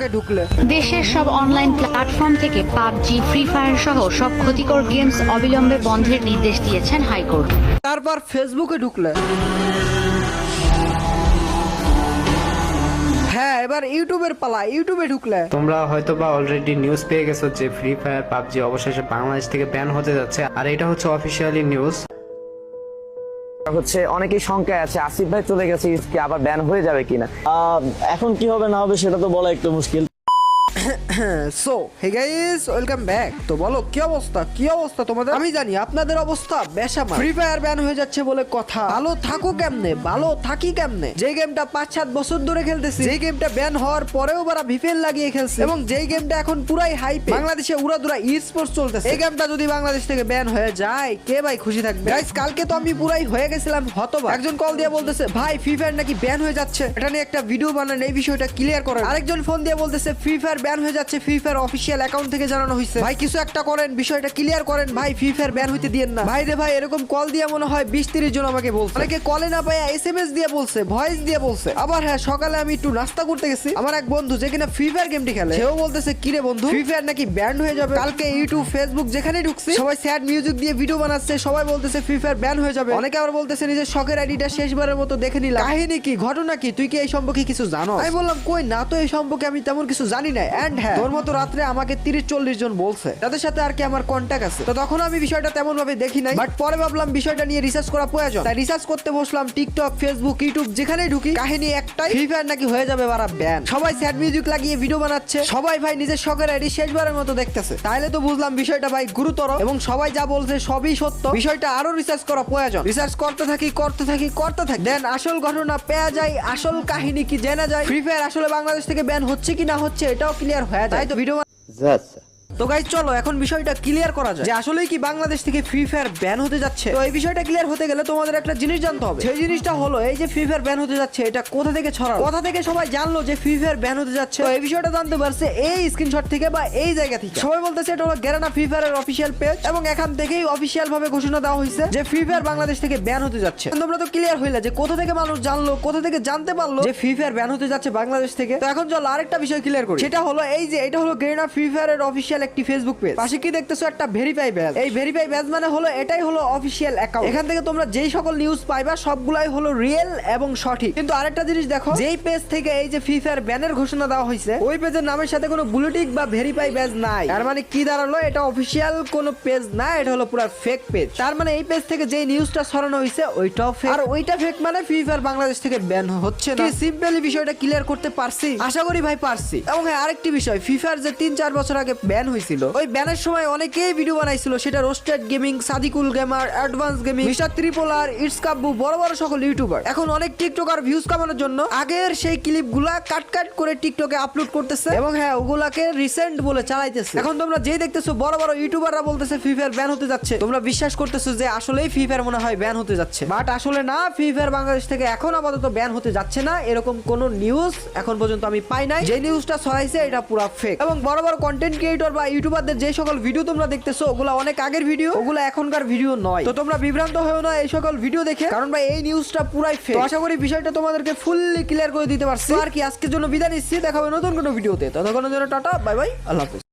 টিকটকে ঢুকলে? দেশের সব অনলাইন প্ল্যাটফর্ম থেকে পাবজি ফ্রি ফায়ার সহ সব ক্ষতিকর গেমস অবিলম্বে বন্ধের নির্দেশ দিয়েছেন হাইকোর্ট। তারপর ফেসবুকে ঢুকলে। হ্যাঁ এবার ইউটিউবের পালা। ইউটিউবে ঢুকলে। তোমরা হয়তো বা অলরেডি নিউজ পেয়ে গেছো যে ফ্রি ফায়ার পাবজি অবশেষে বাংলাদেশ থেকে ব্যান হতে যাচ্ছে। আর এটা হচ্ছে অফিসিয়ালি নিউজ হচ্ছে অনেকেই শঙ্কায় আছে, আসিফ ভাই চলে গেছে আবার ব্যান হয়ে যাবে কিনা? এখন কি হবে না হবে সেটা তো বলা একটু মুশকিল। So hey guys welcome back তো বলো, কি অবস্থা? কি অবস্থা তোমাদের? আমি জানি আপনাদের অবস্থা ফ্রি ফায়ার ব্যান হয়ে যাচ্ছে বলে কথা। ভালো থাকো কেমনে? ভালো থাকি কেমনে? যে গেমটা পাঁচ, সাত বছর ধরে খেলতেছি যে গেমটা ব্যান হওয়ার পরেও ভিপেন লাগিয়ে খেলছে। এবং যেই গেমটা এখন পুরাই বাংলাদেশে উড়াদুরা ই স্পোর্টস চলতেছে। এই গেমটা যদি বাংলাদেশ থেকে ব্যান হয়ে যায়, কে ভাই খুশি থাকবে? গাইস কালকে তো আমি পুরাই হয়ে গেছিলাম হতবা একজন কল দিয়ে বলতেছে, ভাই ফ্রি ফায়ার নাকি ব্যান হয়ে যাচ্ছে? এটা নিয়ে একটা ভিডিও বানান এই বিষয়টা ক্লিয়ার করেন আরেকজন ফোন দিয়ে বলতেছে ফ্রি ফায়ার ব্যান হয়ে যাচ্ছে ফ্রি ফায়ার অফিসিয়াল অ্যাকাউন্ট থেকে জানানো হয়েছে ভাই কিছু একটা করেন বিষয়টা ক্লিয়ার করেন। ভাই ফ্রি ফায়ার ব্যান হইতে দিয়েন না। ভাই রে ভাই এরকম কল দিয়ে মনে হয় বিশ তিরিশ জন আমাকে বলছে। অনেকে কলে না পায় এস এম এস দিয়ে বলছে ভয়েস দিয়ে বলছে। আবার হ্যাঁ সকালে আমি একটু নাস্তা করতে গেছি। আমার এক বন্ধু যে কিনা ফ্রি ফায়ার গেমটি খেলে। সেও বলতেছে কিরে বন্ধু? ফ্রি ফায়ার নাকি ব্যান্ড হয়ে যাবে? কালকে ইউটিউব ফেসবুক যেখানে ঢুকছে সবাই স্যাড মিউজিক দিয়ে ভিডিও বানাচ্ছে সবাই বলতেছে ফ্রি ফায়ার ব্যান হয়ে যাবে। অনেকে আবার বলতেছে নিজের শখের আইডিটা শেষবারের মতো দেখে নিলাম। কাহিনী কি? ঘটনা কি? তুই কি এই সম্পর্কে কিছু জানো আমি বললাম কই না তো এই সম্পর্কে আমি তেমন কিছু জানি না। এন্ড হ্যাঁ তোর মতো রাত্রে আমাকে তিরিশ চল্লিশ জন বলছে। তাদের সাথে আর কি আমার কন্ট্যাক্ট আছে? তো তখন আমি বিষয়টা তেমন ভাবে দেখি নাই বাট পরে ভাবলাম বিষয়টা নিয়ে রিসার্চ করা প্রয়োজন। তাই রিসার্চ করতে বসলাম টিকটক ফেসবুক ইউটিউব যেখানে ঢুকি, কাহিনী একটাই ফ্রি ফায়ার নাকি হয়ে যাবে বারা ব্যান সবাই স্যাড মিউজিক লাগিয়ে ভিডিও বানাচ্ছে, সবাই ভাই নিজের শখের আইডি শেষবারের মতো দেখতেছে। তাইলে তো বুঝলাম বিষয়টা ভাই গুরুতর, এবং সবাই যা বলছে সবই সত্য। বিষয়টা আরও রিসার্চ করা প্রয়োজন। রিসার্চ করতে থাকি করতে থাকি করতে থাকি। দেন আসল ঘটনা পেয়া যায়, আসল কাহিনী কি জানা যায়। ফ্রি ফায়ার আসলে বাংলাদেশ থেকে ব্যান হচ্ছে কি না হচ্ছে এটাও ক্লিয়ার হয়ে যায় তাই তো ভিডিও তো গাই চলো এখন বিষয়টা ক্লিয়ার করা যায় যে আসলেই কি বাংলাদেশ থেকে ফ্রি ফায়ার ব্যান হতে যাচ্ছে? তো এই বিষয়টা ক্লিয়ার হতে গেলে তোমাদের একটা জিনিস জানতে হবে। সেই জিনিসটা হলো এই যে ফ্রি ফায়ার ব্যান হতে যাচ্ছে এটা কোথা থেকে ছড়ালো? কোথা থেকে সবাই জানলো যে ফ্রি ফায়ার ব্যান হতে যাচ্ছে? তো এই বিষয়টা জানতে পারছে এই স্ক্রিনশট থেকে বা এই জায়গা থেকে। সবাই বলতেছে এটা হলো গেরানা ফ্রি ফায়ারের অফিসিয়াল পেজ এবং এখান থেকেই অফিসিয়াল ভাবে ঘোষণা দেওয়া হয়েছে যে ফ্রি ফায়ার বাংলাদেশ থেকে ব্যান হতে যাচ্ছে। তোমরা তো ক্লিয়ার হইলে যে কোথা থেকে মানুষ জানলো কোথা থেকে জানতে পারল যে ফ্রি ফায়ার ব্যান হতে যাচ্ছে বাংলাদেশ থেকে। তো এখন চলো আরেকটা বিষয় ক্লিয়ার করি। সেটা হলো এই যে এটা হলো গেরানা ফ্রি ফায়ারের অফিসিয়াল একটি ফেসবুক পেজ পাশে কি দেখতেছো? একটা ভেরিফাই ব্যাজ এই ভেরিফাই ব্যাজ মানে হলো এটাই হলো অফিসিয়াল অ্যাকাউন্ট এখান থেকে তোমরা যেই সকল নিউজ পাইবা সবগুলাই হলো রিয়েল এবং সঠিক। কিন্তু আরেকটা জিনিস দেখো যেই পেজ থেকে এই যে ফ্রি ফায়ার ব্যানের ঘোষণা দেওয়া হয়েছে ওই পেজের নামের সাথে কোনো বুলেটিক বা ভেরিফাই ব্যাজ নাই। তার মানে কি দাঁড়াল? এটা অফিসিয়াল কোনো পেজ না এটা হলো পুরো ফেক পেজ তার মানে এই পেজ থেকে যেই নিউজটা ছড়ানো হয়েছে ওইটাও ফেক আর ওইটা ফেক মানে ফ্রি ফায়ার বাংলাদেশ থেকে ব্যান হচ্ছে না। সিম্পলি বিষয়টা ক্লিয়ার করতে পারছি? আশা করি ভাই পারছি। এবং হ্যাঁ আরেকটি বিষয় ফিফার যে তিন চার বছর আগে ব্যান হয়েছিল। ওই ব্যানের সময় অনেকেই ভিডিও বানাইছিল, সেটা roasted gaming Sadikul gamer advance gaming mister ত্রিপোলার it's Kabbu বড় বড় সকল ইউটিউবার এখন অনেক টিকটকার ভিউজ কামানোর জন্য আগের সেই কাট কাট করে টিকটকে আপলোড করতেছে এবং হ্যাঁ ওগুলাকে রিসেন্ট বলে চালাইতেছে। এখন তোমরা যেই দেখতেছো, বড় বড় ইউটিউবাররা বলতেছে ফ্রি ফায়ার ব্যান হতে যাচ্ছে। তোমরা বিশ্বাস করতেছো যে আসলেই ফ্রি ফায়ার মনে হয় ব্যান হতে যাচ্ছে। বাট আসলে না ফ্রি ফায়ার বাংলাদেশ থেকে এখন আপাতত ব্যান হতে যাচ্ছে না। এরকম কোন নিউজ এখন পর্যন্ত আমি পাই নাই। যে নিউজটা ছড়াইছে, এটা পুরো ফেক এবং বড় বড় কন্টেন্ট ক্রিয়েটর বা ইউটিউবারদের যে সকল ভিডিও তোমরা দেখতেছো, ওগুলা অনেক আগের ভিডিও ওগুলা এখনকার ভিডিও নয়। তো তোমরা বিভ্রান্ত হয়েও না এই সকল ভিডিও দেখে, কারণ ভাই, এই নিউজটা পুরাই ফেক আশা করি বিষয়টা তোমাদেরকে ফুললি ক্লিয়ার করে দিতে পারছি। আর কি, আজকের জন্য বিদায় নিচ্ছি, দেখাবে নতুন কোনো ভিডিওতে ততক্ষণের জন্য টাটা বাই বাই আল্লাহ হাফেজ।